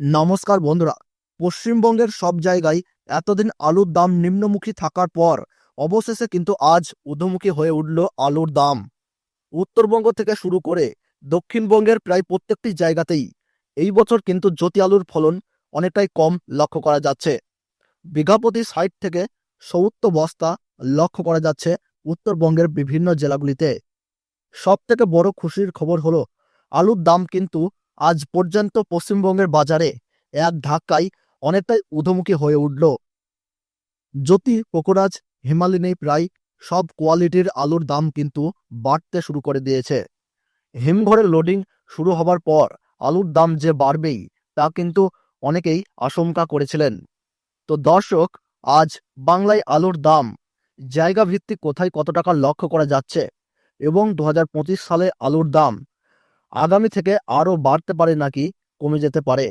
নমস্কার বন্ধুরা, পশ্চিমবঙ্গের সব জায়গায় এতদিন আলুর দাম নিম্নমুখী থাকার পর অবশেষে কিন্তু আজ ঊর্ধ্বমুখী হয়ে উঠল আলুর দাম। উত্তরবঙ্গ থেকে শুরু করে দক্ষিণবঙ্গের প্রায় প্রত্যেকটি জায়গাতেই এই বছর কিন্তু জ্যোতি আলুর ফলন অনেকটাই কম লক্ষ্য করা যাচ্ছে। বিঘাপতি ষাট থেকে সত্তর বস্তা লক্ষ্য করা যাচ্ছে উত্তরবঙ্গের বিভিন্ন জেলাগুলিতে। সব থেকে বড় খুশির খবর হলো, আলুর দাম কিন্তু আজ পর্যন্ত পশ্চিমবঙ্গের বাজারে এক ধাক্কায় অনেকটাই ঊর্ধ্বমুখী হয়ে উঠল। জ্যোতি পোকরাজ হিমালিনী প্রায় সব কোয়ালিটির আলুর দাম কিন্তু বাড়তে শুরু করে দিয়েছে। হিমঘরের লোডিং শুরু হবার পর আলুর দাম যে বাড়বেই, তা কিন্তু অনেকেই আশঙ্কা করেছিলেন। তো দর্শক, আজ বাংলায় আলুর দাম জায়গা ভিত্তিক কোথায় কত টাকা লক্ষ্য করা যাচ্ছে এবং দু হাজার পঁচিশ সালে আলুর দাম আগামী থেকে আরও বাড়তে পারে নাকি কমে যেতে পারে?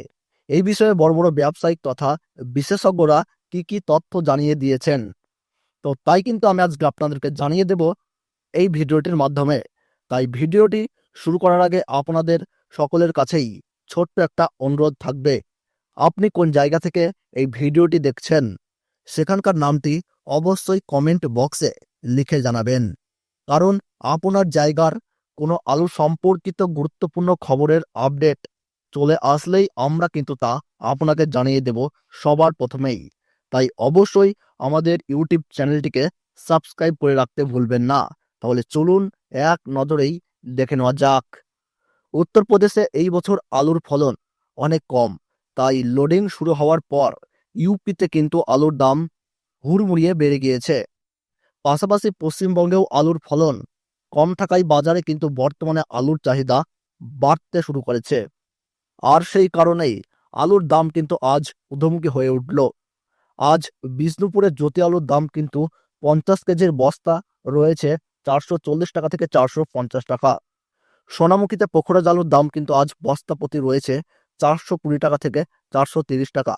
এই বিষয়ে বড় বড় ব্যবসায়িক তথা বিশেষজ্ঞরা কি কি তথ্য জানিয়ে দিয়েছেন? তো তাই কিন্তু আমি আজকে আপনাদেরকে জানিয়ে দেব এই ভিডিওটির মাধ্যমে। তাই ভিডিওটি শুরু করার আগে আপনাদের সকলের কাছেই ছোট্ট একটা অনুরোধ থাকবে। আপনি কোন জায়গা থেকে এই ভিডিওটি দেখছেন, সেখানকার নামটি অবশ্যই কমেন্ট বক্সে লিখে জানাবেন। কারণ আপনার জায়গার কোনো আলু সম্পর্কিত গুরুত্বপূর্ণ খবরের আপডেট চলে আসলেই আমরা কিন্তু তা আপনাকে জানিয়ে দেব সবার প্রথমেই। তাই অবশ্যই আমাদের ইউটিউব চ্যানেলটিকে সাবস্ক্রাইব করে রাখতে ভুলবেন না। তাহলে চলুন এক নজরেই দেখে নেওয়া যাক। উত্তরপ্রদেশে এই বছর আলুর ফলন অনেক কম, তাই লোডিং শুরু হওয়ার পর ইউপিতে কিন্তু আলুর দাম হুড়মুড়িয়ে বেড়ে গিয়েছে। পাশাপাশি পশ্চিমবঙ্গেও আলুর ফলন কম থাকায় বাজারে কিন্তু বর্তমানে আলুর চাহিদা বাড়তে শুরু করেছে। আর সেই কারণেই আলুর দাম কিন্তু আজ ঊর্ধ্বমুখী হয়ে উঠল। আজ বিষ্ণুপুরের জ্যোতি আলুর দাম কিন্তু পঞ্চাশ কেজির বস্তা রয়েছে চারশো চল্লিশ টাকা থেকে চারশো পঞ্চাশ টাকা। সোনামুখীতে পোখরাজ আলুর দাম কিন্তু আজ বস্তা প্রতি রয়েছে চারশো কুড়ি টাকা থেকে চারশো তিরিশ টাকা।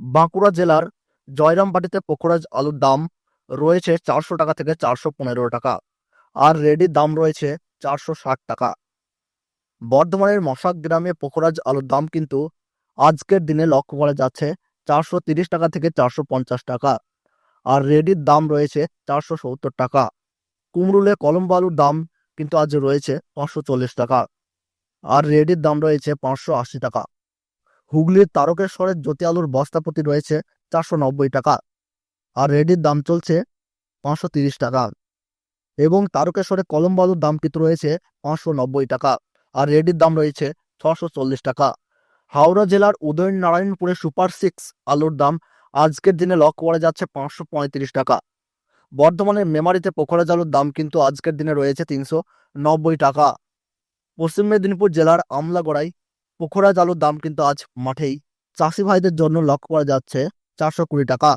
বাঁকুড়া জেলার জয়রামবাটিতে পোখরাজ আলুর দাম রয়েছে চারশো টাকা থেকে চারশো পনেরো টাকা। আর রেডির দাম রয়েছে চারশো ষাট টাকা। বর্ধমানের মশাক গ্রামে পোখরাজ আলুর দাম কিন্তু আজকের দিনে লক্ষ্য করা যাচ্ছে চারশো তিরিশ টাকা থেকে চারশো পঞ্চাশ টাকা। আর রেডির দাম রয়েছে চারশো সত্তর টাকা। কুমরুলে কলম্বো আলুর দাম কিন্তু আজ রয়েছে পাঁচশো চল্লিশ টাকা। আর রেডির দাম রয়েছে পাঁচশো আশি টাকা। হুগলির তারকেশ্বরের জ্যোতি আলুর বস্তা প্রতি রয়েছে চারশো নব্বই টাকা। আর রেডির দাম চলছে পাঁচশো তিরিশ টাকা। এবং তারকেশ্বরে কলম্বো আলুর দাম কিন্তু রয়েছে পাঁচশো নব্বই টাকা আর রেডির দাম রয়েছে ছশো চল্লিশ টাকা। হাওড়া জেলার উদয়নারায়ণপুরে সুপার সিক্স আলুর দাম আজকের দিনে লক্ষ্য করা যাচ্ছে পাঁচশো পঁয়ত্রিশ টাকা। বর্ধমানের মেমারিতে পোখরাজ আলুর দাম কিন্তু আজকের দিনে রয়েছে তিনশো নব্বই টাকা। পশ্চিম মেদিনীপুর জেলার আমলাগড়াই পোখরাজ আলুর দাম কিন্তু আজ মাঠেই। চাষি ভাইদের জন্য লক্ষ্য করা যাচ্ছে চারশো কুড়ি টাকা।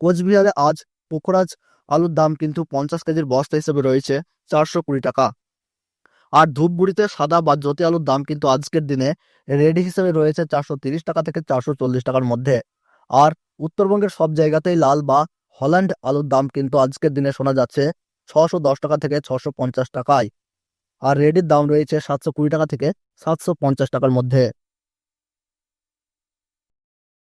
কোচবিহারে আজ পোখরাজ আলুর দাম কিন্তু পঞ্চাশ কেজির বস্তা হিসেবে রয়েছে চারশো কুড়ি টাকা। আর ধূপগুড়িতে সাদা বা জ্যোতি আলুর দাম কিন্তু আজকের দিনে রেডি হিসেবে রয়েছে চারশো তিরিশ টাকা থেকে চারশো চল্লিশ টাকার মধ্যে। আর উত্তরবঙ্গের সব জায়গাতেই লাল বা হল্যান্ড আলুর দাম কিন্তু আজকের দিনে শোনা যাচ্ছে ছশো দশ টাকা থেকে ছশো পঞ্চাশ টাকায়। আর রেডির দাম রয়েছে সাতশো কুড়ি টাকা থেকে সাতশো পঞ্চাশ টাকার মধ্যে।